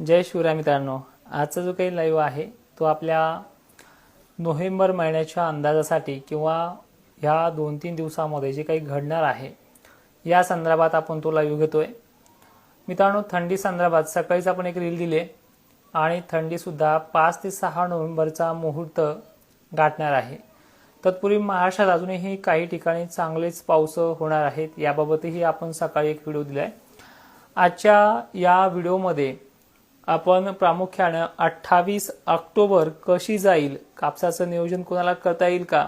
जय शिवराय मित्रांनो. आजचा जो काही लाईव्ह आहे तो आपल्या नोव्हेंबर महिन्याच्या अंदाजासाठी किंवा ह्या दोन तीन दिवसामध्ये जे काही घडणार आहे या संदर्भात आपण तो लाईव्ह घेतोय. मित्रांनो थंडी संदर्भात सकाळीच आपण एक रील दिले आणि थंडीसुद्धा पाच ते सहा नोव्हेंबरचा मुहूर्त गाठणार आहे. तत्पूर्वी महाराष्ट्रात अजूनही काही ठिकाणी चांगलेच पाऊस होणार आहेत याबाबतही आपण सकाळी एक व्हिडिओ दिला आहे आजच्या या व्हिडिओमध्ये आपण प्रामुख्यानं अठ्ठावीस ऑक्टोबर कशी जाईल कापसाचं नियोजन कोणाला करता येईल का?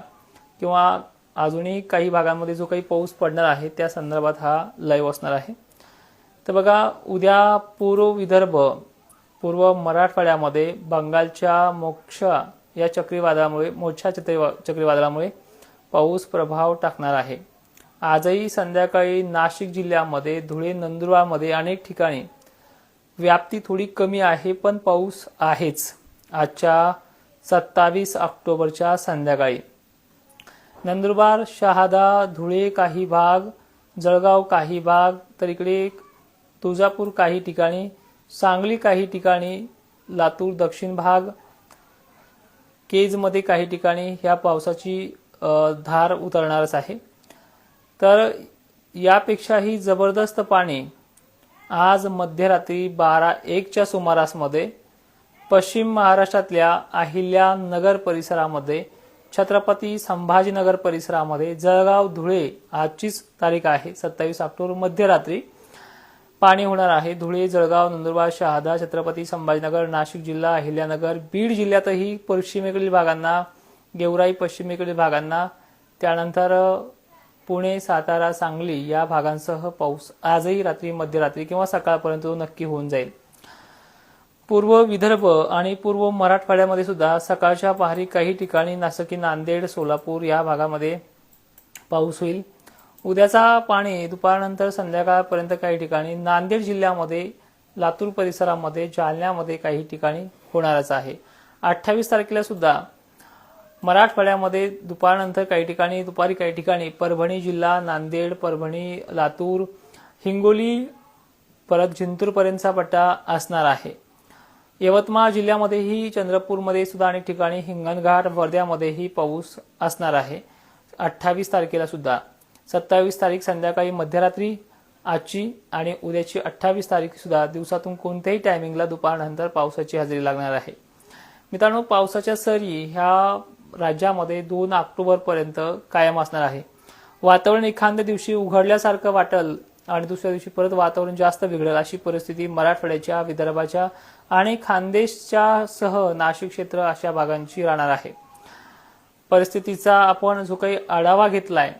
किंवा अजूनही काही भागांमध्ये जो काही पाऊस पडणार आहे त्या संदर्भात हा लाईव्ह असणार आहे. तर बघा उद्या पूर्व विदर्भ पूर्व मराठवाड्यामध्ये बंगालच्या मोक्षा या चक्रीवादळामुळे मोठ्या चक्रीवा चक्रीवादळामुळे पाऊस प्रभाव टाकणार आहे. आजही संध्याकाळी नाशिक जिल्ह्यामध्ये धुळे नंदुरबारमध्ये अनेक ठिकाणी व्याप्ती थोडी कमी आहे पण पाऊस आहेच. आजच्या सत्तावीस ऑक्टोबरच्या संध्याकाळी. नंदुरबार शहादा धुळे काही भाग जळगाव काही भाग तर इकडे तुळजापूर काही ठिकाणी सांगली काही ठिकाणी लातूर दक्षिण भाग केजमध्ये काही ठिकाणी ह्या पावसाची धार उतरणारच आहे. तर यापेक्षाही जबरदस्त पाणी आज मध्यरात्री बारा एकच्या सुमारासमध्ये पश्चिम महाराष्ट्रातल्या अहिल्यानगर परिसरामध्ये छत्रपती संभाजीनगर परिसरामध्ये जळगाव धुळे आजचीच तारीख आहे सत्तावीस ऑक्टोबर मध्यरात्री. पाणी होणार आहे धुळे जळगाव नंदुरबार शहादा छत्रपती संभाजीनगर नाशिक जिल्हा अहिल्यानगर बीड जिल्ह्यातही पश्चिमेकडील भागांना गेवराई पश्चिमेकडील भागांना त्यानंतर पुणे सातारा सांगली या भागांसह पाऊस आजही रात्री मध्यरात्री किंवा सकाळपर्यंत तो नक्की होऊन जाईल. पूर्व विदर्भ आणि पूर्व मराठवाड्यामध्ये सुद्धा सकाळच्या पहारी काही ठिकाणी नासकी नांदेड सोलापूर या भागामध्ये पाऊस होईल. उद्याचा पाणी दुपारनंतर संध्याकाळपर्यंत काही ठिकाणी नांदेड जिल्ह्यामध्ये लातूर परिसरामध्ये जालन्यामध्ये काही ठिकाणी होणारच आहे. अठ्ठावीस तारखेला सुद्धा मराठवाड्यामध्ये दुपारनंतर काही ठिकाणी दुपारी काही ठिकाणी परभणी जिल्हा नांदेड परभणी लातूर हिंगोली परत जिंतूरपर्यंतचा पट्टा असणार आहे. यवतमाळ जिल्ह्यामध्येही चंद्रपूरमध्ये सुद्धा अनेक ठिकाणी हिंगणघाट वर्ध्यामध्येही पाऊस असणार आहे. अठ्ठावीस तारखेला सुद्धा. सत्तावीस तारीख संध्याकाळी मध्यरात्री आजची आणि उद्याची अठ्ठावीस तारीख सुद्धा दिवसातून कोणत्याही टायमिंगला दुपारनंतर पावसाची हजेरी लागणार आहे. मित्रांनो पावसाच्या सरी ह्या राज्यामध्ये दोन ऑक्टोबर पर्यंत कायम असणार आहे. वातावरण एखाद्या दिवशी उघडल्यासारखं वाटल आणि दुसऱ्या दिवशी परत वातावरण जास्त बिघडेल अशी परिस्थिती मराठवाड्याच्या विदर्भाच्या आणि खानदेशच्या सह नाशिक क्षेत्र अशा भागांची राहणार आहे. परिस्थितीचा आपण जो काही आढावा घेतलाय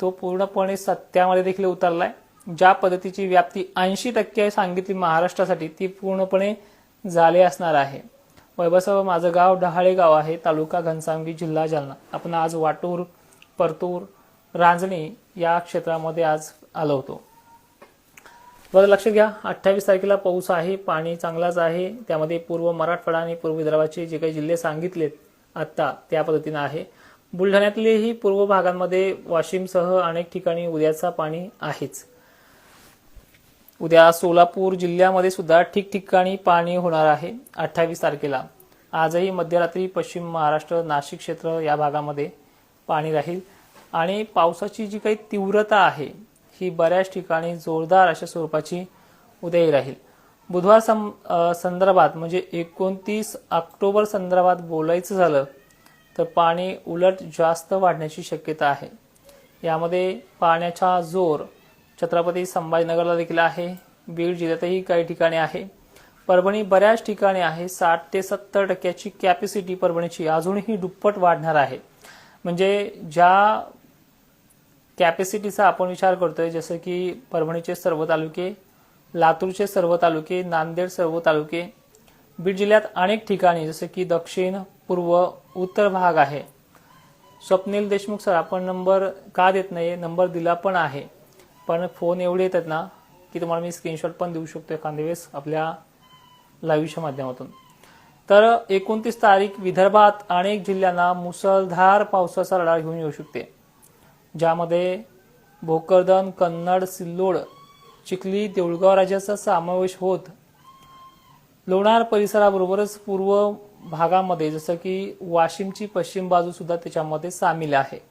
तो पूर्णपणे सत्यामध्ये देखील उतरलाय. ज्या पद्धतीची व्याप्ती ऐंशी टक्के सांगितली महाराष्ट्रासाठी ती पूर्णपणे झाली असणार आहे. वैभवसाहेब माझं गाव डहाळे गाव आहे तालुका घनसावंगी जिल्हा जालना. आपण आज वाटूर परतूर रांजणी या क्षेत्रामध्ये आज आलो होतो. बरं लक्षात घ्या. अठ्ठावीस तारखेला पाऊस आहे पाणी चांगलाच आहे. त्यामध्ये पूर्व मराठवाडा आणि पूर्व विदर्भाचे जे काही जिल्हे सांगितलेत आत्ता त्या पद्धतीनं आहे. बुलढाण्यातलेही पूर्व भागांमध्ये वाशिमसह अनेक ठिकाणी उद्याचा पाणी आहेच. उद्या सोलापूर जिल्ह्यामध्ये सुद्धा ठिकठिकाणी पाणी होणार आहे. अठ्ठावीस तारखेला. आजही मध्यरात्री पश्चिम महाराष्ट्र नाशिक क्षेत्र या भागामध्ये पाणी राहील. आणि पावसाची जी काही तीव्रता आहे ही बऱ्याच ठिकाणी जोरदार अशा स्वरूपाची उद्याही राहील. बुधवार सं संदर्भात म्हणजे एकोणतीस ऑक्टोबर संदर्भात बोलायचं झालं तर पाणी उलट जास्त वाढण्याची शक्यता आहे. यामध्ये पाण्याचा जोर छत्रपती संभाजीनगरला देखील आहे. बीड जिल्ह्यातही काही ठिकाणी आहे. परभणी बऱ्याच ठिकाणी आहे. साठ ते सत्तर टक्क्याची कॅपॅसिटी परभणीची. अजूनही दुप्पट वाढणार आहे. म्हणजे ज्या कॅपॅसिटीचा आपण विचार करतोय जसं की परभणीचे सर्व तालुके लातूरचे सर्व तालुके नांदेड सर्व तालुके बीड जिल्ह्यात अनेक ठिकाणी जसं की दक्षिण पूर्व उत्तर भाग आहे. स्वप्नील देशमुख सर आपण नंबर का देत नाही नंबर दिला पण आहे. पण फोन एवढे येतात ना की तुम्हाला मी स्क्रीनशॉट पण देऊ शकतो एखाद्या वेळेस आपल्या लाईव्हच्या माध्यमातून. तर एकोणतीस तारीख विदर्भात अनेक जिल्ह्यांना मुसळधार पावसाचा लढा घेऊन येऊ शकते. ज्यामध्ये भोकरदन कन्नड सिल्लोड चिखली देऊळगाव राज्याचा समावेश होत. लोणार परिसराबरोबरच पूर्व भागामध्ये जसं की वाशिमची पश्चिम बाजू सुद्धा त्याच्यामध्ये सामील आहे.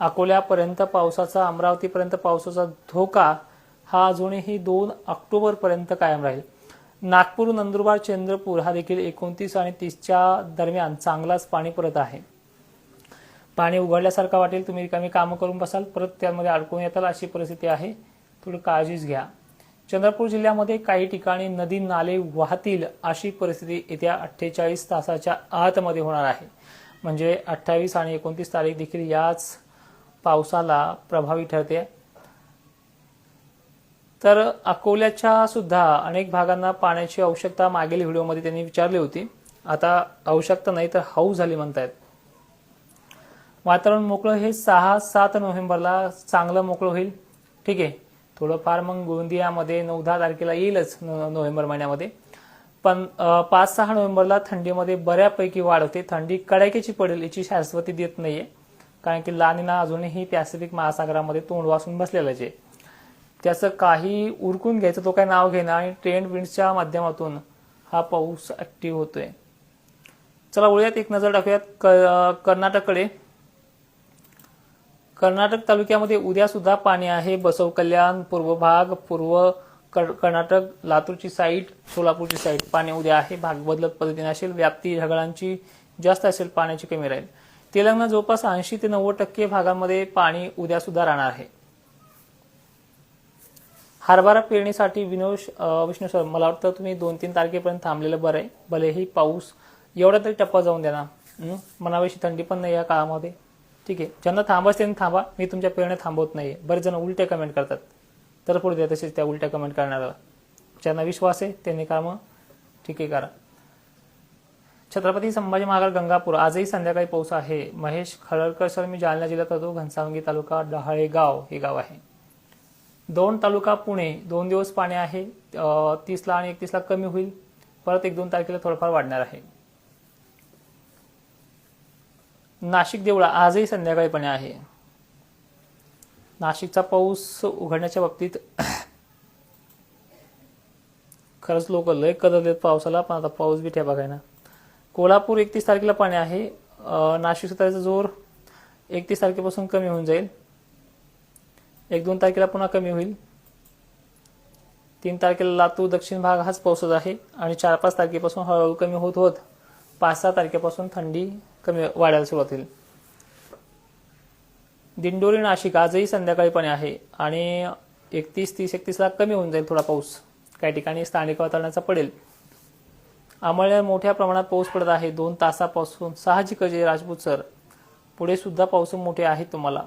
अकोल्यापर्यंत पावसाचा अमरावतीपर्यंत पावसाचा धोका हा अजूनही दोन ऑक्टोबर पर्यंत कायम राहील. नागपूर नंदुरबार चंद्रपूर हा देखील एकोणतीस आणि तीसच्या दरम्यान चांगलाच पाणी परत आहे. पाणी उघडल्यासारखं वाटेल तुम्ही रिकामी कामं करून बसाल परत त्यामध्ये अडकून येताल अशी परिस्थिती आहे. थोडी काळजीच घ्या. चंद्रपूर जिल्ह्यामध्ये काही ठिकाणी नदी नाले वाहतील अशी परिस्थिती येत्या अठ्ठेचाळीस तासाच्या आतमध्ये होणार आहे. म्हणजे अठ्ठावीस आणि एकोणतीस तारीख देखील याच पावसाला प्रभावी ठरते. तर अकोल्याच्या सुद्धा अनेक भागांना पाण्याची आवश्यकता मागील व्हिडिओमध्ये त्यांनी विचारली होती. आता आवश्यकता नाही तर हाऊ झाली म्हणतायत. वातावरण मोकळं हे सहा सात नोव्हेंबरला चांगलं मोकळं होईल. ठीक आहे. थोडंफार मग गोंदियामध्ये नऊ दहा तारखेला येईलच नोव्हेंबर महिन्यामध्ये. पण पाच सहा नोव्हेंबरला थंडीमध्ये बऱ्यापैकी वाढ होते. थंडी कडाक्याची पडेल याची शाश्वती देत नाहीये. कारण की लानिना अजूनही पॅसिफिक महासागरामध्ये तोंड वासून बसलेलाच आहे त्याचं काही उरकून घ्यायचं तो काही नाव घेणं आणि ट्रेंड विंड्सच्या माध्यमातून हा पाऊस ऍक्टिव्ह होतोय. चला वळूयात एक नजर टाकूयात क- कर्नाटककडे. कर्नाटक तालुक्यामध्ये उद्या सुद्धा पाणी आहे. बसव कल्याण पूर्व भाग पूर्व कर्नाटक लातूरची साईड सोलापूरची साईड पाणी उद्या आहे. भाग बदलत पद्धतीने असेल. व्याप्ती ढगाळांची जास्त असेल पाण्याची कमी राहील. तेलंगणा जवळपास ऐंशी ते नव्वद टक्के भागांमध्ये पाणी उद्या सुद्धा राहणार आहे. हरभरा पेरणीसाठी विनोश विष्णू सर मला वाटतं तुम्ही दोन तीन तारखेपर्यंत थांबलेलं बरं आहे. भलेही पाऊस एवढा तरी टप्पा जाऊन द्या ना. मनाविषयी थंडी पण नाही या काळामध्ये. ठीक आहे. ज्यांना थांबायचं त्यांनी थांबा. मी तुमच्या पेरण्या थांबवत नाही आहे बरेच जण उलट्या कमेंट करतात. तर पुढे द्या तसेच त्या उलट्या कमेंट करणाऱ्याला. ज्यांना विश्वास आहे त्यांनी कामं ठीक आहे करा. छत्रपती संभाजी महाराज गंगापूर आजही संध्याकाळी पाऊस आहे. महेश खळकर सर मी जालना जिल्ह्यात होतो घनसावंगी तालुका डहाळे गाव हे गाव आहे. दोन तालुका पुणे दोन दिवस पाणी आहे. तीसला आणि एकतीसला कमी होईल. परत एक दोन तारखेला थोडंफार वाढणार आहे. नाशिक देवळा आजही संध्याकाळी पाणी आहे. नाशिकचा पाऊस उघडण्याच्या बाबतीत खरंच लोक लय कदरलेत पावसाला पण आता पाऊस बी ठ्या ना. कोल्हापूर एकतीस तारखेला पाणी आहे. नाशिक त्याचा जोर एकतीस तारखेपासून कमी होऊन जाईल. एक दोन तारखेला पुन्हा कमी होईल. तीन तारखेला लातूर दक्षिण भाग हाच पाऊसच आहे आणि चार पाच तारखेपासून हळूहळू कमी होत होत पाच सहा तारखेपासून थंडी कमी वाढायला सुरुवात होईल. दिंडोरी नाशिक आजही संध्याकाळी पाणी आहे आणि एकतीस तीस एकतीसला कमी होऊन जाईल थोडा पाऊस. काही ठिकाणी स्थानिक वातावरणाचा पडेल. आमळ्या मोठ्या प्रमाणात पाऊस पडत आहे. दोन तासापासून साहजिकच आहे राजपूत सर पुढे सुद्धा पाऊस मोठे आहे तुम्हाला.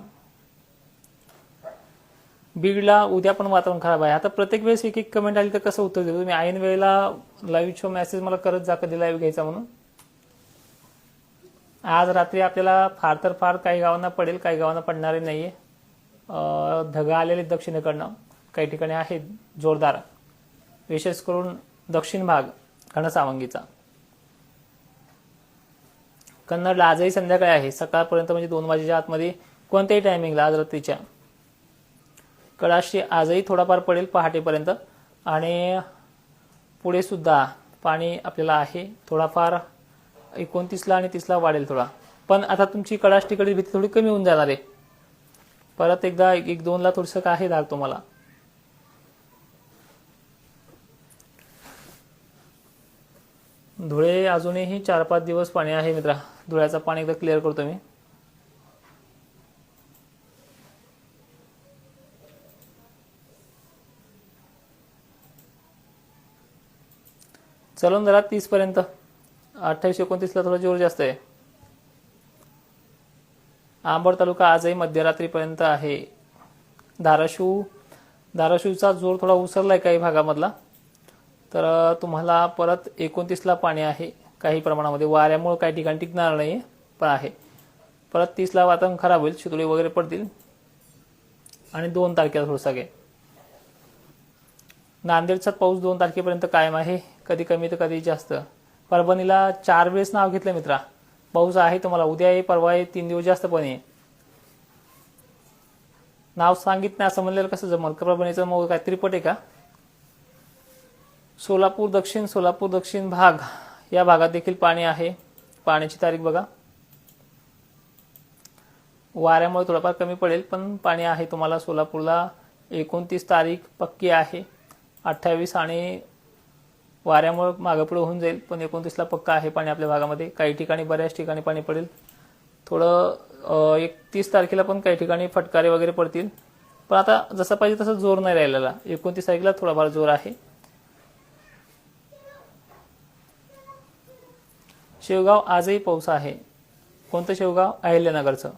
बीडला उद्या पण वातावरण खराब आहे. आता प्रत्येक वेळेस एक एक कमेंट आली तर कसं उत्तर देतो तुम्ही ऐन वेळेला लाईव्ह शो मेसेज मला करत जा कधी लाईव्ह घ्यायचा म्हणून. आज रात्री आपल्याला फार तर फार काही गावांना पडेल काही गावांना पडणारे नाहीये. अं, आलेले दक्षिणेकडनं. काही ठिकाणी आहेत जोरदार. विशेष करून दक्षिण भाग. घनसावंगीचा कन्नडला आजही संध्याकाळी आहे. सकाळपर्यंत म्हणजे दोन वाजेच्या आतमध्ये कोणत्याही टायमिंगला आज रात्रीच्या. कडाशी आजही थोडाफार पडेल पहाटेपर्यंत. आणि पुढे सुद्धा पाणी आपल्याला आहे. थोडाफार एकोणतीसला आणि तीसला वाढेल थोडा. पण आता तुमची कडाष्टीकडील भीती थोडी कमी होऊन जाणार आहे. परत एकदा एक एक दोनला थोडंसं काय आहे दाग तुम्हाला? धुळे अजूनही चार पाच दिवस पाणी आहे मित्रा. धुळ्याचं पाणी एकदा क्लिअर करतो मी. चलून जरा तीस पर्यंत. अठ्ठावीस एकोणतीसला थोडा जोर जास्त आहे. आंबड तालुका आजही मध्यरात्रीपर्यंत आहे. धाराशिव धाराशिवचा जोर थोडा उसरलाय काही भागामधला. तर तुम्हाला परत एकोणतीसला पाणी आहे काही प्रमाणामध्ये वाऱ्यामुळे काही ठिकाणी टिकणार नाही पण आहे. परत तीसला वातावरण खराब होईल शितोळे वगैरे पडतील. आणि दोन तारखेला थोडंसं घे नांदेडचा पाऊस दोन तारखेपर्यंत कायम आहे कधी कमी तर कधी जास्त. परभणीला चार वेळेस नाव घेतलं मित्रा. पाऊस आहे तुम्हाला उद्या आहे परवा आहे तीन दिवस जास्त पण आहे. नाव सांगितलं नाही असं म्हणलेलं कसं जमल? परभणीचं मग काय त्रिपट आहे का? सोलापूर दक्षिण सोलापूर दक्षिण भाग या भागात देखील पाणी आहे. पाण्याची तारीख बघा. वाऱ्यामुळे थोडंफार कमी पडेल पण पाणी आहे तुम्हाला सोलापूरला. एकोणतीस तारीख पक्की आहे. अठ्ठावीस आणि वाऱ्यामुळे मागेपुढे होऊन जाईल पण एकोणतीसला पक्का आहे पाणी आपल्या भागामध्ये. काही ठिकाणी बऱ्याच ठिकाणी पाणी पडेल. थोडं एकतीस एक तीस तारखेला पण काही ठिकाणी फटकारे वगैरे पडतील. पण आता जसं पाहिजे तसं जोर नाही राहिलेला. एकोणतीस तारखेला थोडाफार जोर आहे. शेवगाव आजही पाऊस आहे. कोणतं शेवगाव? अहिल्यानगरचं.